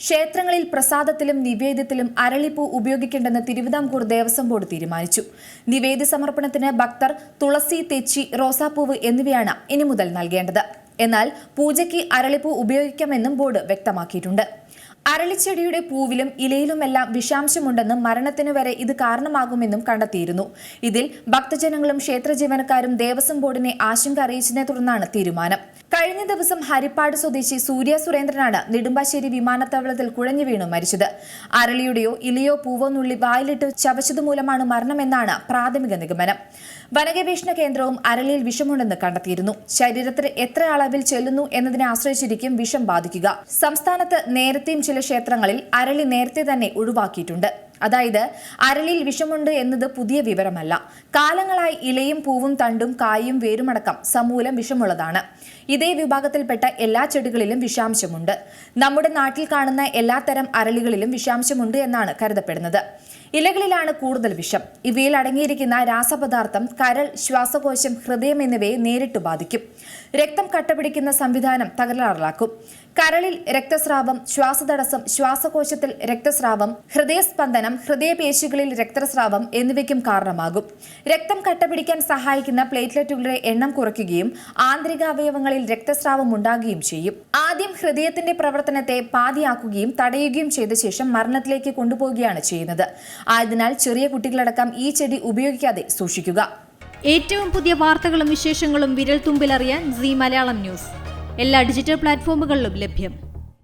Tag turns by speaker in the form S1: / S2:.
S1: ക്ഷേത്രങ്ങളിൽ പ്രസാദത്തിലും നിവേദ്യത്തിലും അരളിപ്പൂ ഉപയോഗിക്കേണ്ടെന്ന് തിരുവിതാംകൂർ ദേവസ്വം ബോർഡ് തീരുമാനിച്ചു. നിവേദ്യ സമർപ്പണത്തിന് ഭക്തർ തുളസി തെച്ചി റോസാപ്പൂവ് എന്നിവയാണ് ഇനി മുതൽ നൽകേണ്ടത്. എന്നാൽ പൂജയ്ക്ക് അരളിപ്പൂ ഉപയോഗിക്കാമെന്നും ബോർഡ് വ്യക്തമാക്കിയിട്ടുണ്ട്. അരളിച്ചെടിയുടെ പൂവിലും ഇലയിലുമെല്ലാം വിഷാംശമുണ്ടെന്നും മരണത്തിനു വരെ ഇത് കാരണമാകുമെന്നും കണ്ടെത്തിയിരുന്നു. ഇതിൽ ഭക്തജനങ്ങളും ക്ഷേത്ര ജീവനക്കാരും ദേവസ്വം ബോർഡിനെ ആശങ്ക അറിയിച്ചതിനെ തുടർന്നാണ് തീരുമാനം. കഴിഞ്ഞ ദിവസം ഹരിപ്പാട് സ്വദേശി സൂര്യ സുരേന്ദ്രനാണ് നെടുമ്പാശ്ശേരി വിമാനത്താവളത്തിൽ കുഴഞ്ഞു വീണു മരിച്ചത്. അരളിയുടെയോ ഇലയോ പൂവോ നുള്ളി വായിലിട്ട് ചവച്ചതുമൂലമാണ് മരണമെന്നാണ് പ്രാഥമിക നിഗമനം. വനഗവേഷണ കേന്ദ്രവും അരളിയിൽ വിഷമുണ്ടെന്ന് കണ്ടെത്തിയിരുന്നു. ശരീരത്തിൽ എത്ര അളവിൽ ചെല്ലുന്നു എന്നതിനെ ആശ്രയിച്ചിരിക്കും വിഷം ബാധിക്കുക. സംസ്ഥാനത്ത് നേരത്തെയും ചില ക്ഷേത്രങ്ങളിൽ അരളി നേരത്തെ തന്നെ ഒഴിവാക്കിയിട്ടുണ്ട്. അതായത് അരളിൽ വിഷമുണ്ട് എന്നത് പുതിയ വിവരമല്ല. കാലങ്ങളായി ഇലയും പൂവും തണ്ടും കായും വേരുമടക്കം സമൂലം വിഷമുള്ളതാണ്. ഇതേ വിഭാഗത്തിൽപ്പെട്ട എല്ലാ ചെടികളിലും വിഷാംശമുണ്ട്. നമ്മുടെ നാട്ടിൽ കാണുന്ന എല്ലാത്തരം അരളികളിലും വിഷാംശമുണ്ട് എന്നാണ് കരുതപ്പെടുന്നത്. ഇലകളിലാണ് കൂടുതൽ വിഷം. ഇവയിൽ അടങ്ങിയിരിക്കുന്ന രാസപദാർത്ഥം കരൾ ശ്വാസകോശം ഹൃദയം എന്നിവയെ നേരിട്ട് ബാധിക്കും. രക്തം കട്ടപിടിക്കുന്ന സംവിധാനം തകരാറിലാക്കും. കരളിൽ രക്തസ്രാവം ശ്വാസതടസ്സം ശ്വാസകോശത്തിൽ രക്തസ്രാവം ഹൃദയസ്പന്ദനം ഹൃദയപേശികളിൽ രക്തസ്രാവം എന്നിവയ്ക്കും കാരണമാകും. രക്തം കട്ടപിടിക്കാൻ സഹായിക്കുന്ന പ്ലേറ്റ്ലെറ്റുകളുടെ എണ്ണം കുറയ്ക്കുകയും ആന്തരിക അവയവങ്ങളിൽ രക്തസ്രാവം ഉണ്ടാകുകയും ചെയ്യും. ആദ്യം ഹൃദയത്തിന്റെ പ്രവർത്തനത്തെ പാതിയാക്കുകയും തടയുകയും ചെയ്ത ശേഷം മരണത്തിലേക്ക് കൊണ്ടുപോകുകയാണ് ചെയ്യുന്നത്. ആയതിനാൽ ചെറിയ കുട്ടികളടക്കം ഈ ചെടി ഉപയോഗിക്കാതെ സൂക്ഷിക്കുക.
S2: ഏറ്റവും പുതിയ വാർത്തകളും വിശേഷങ്ങളും വിരൽ തുമ്പിലറിയാൻ സി മലയാളം ന്യൂസ്. എല്ലാ ഡിജിറ്റൽ പ്ലാറ്റ്ഫോമുകളിലും ലഭ്യം.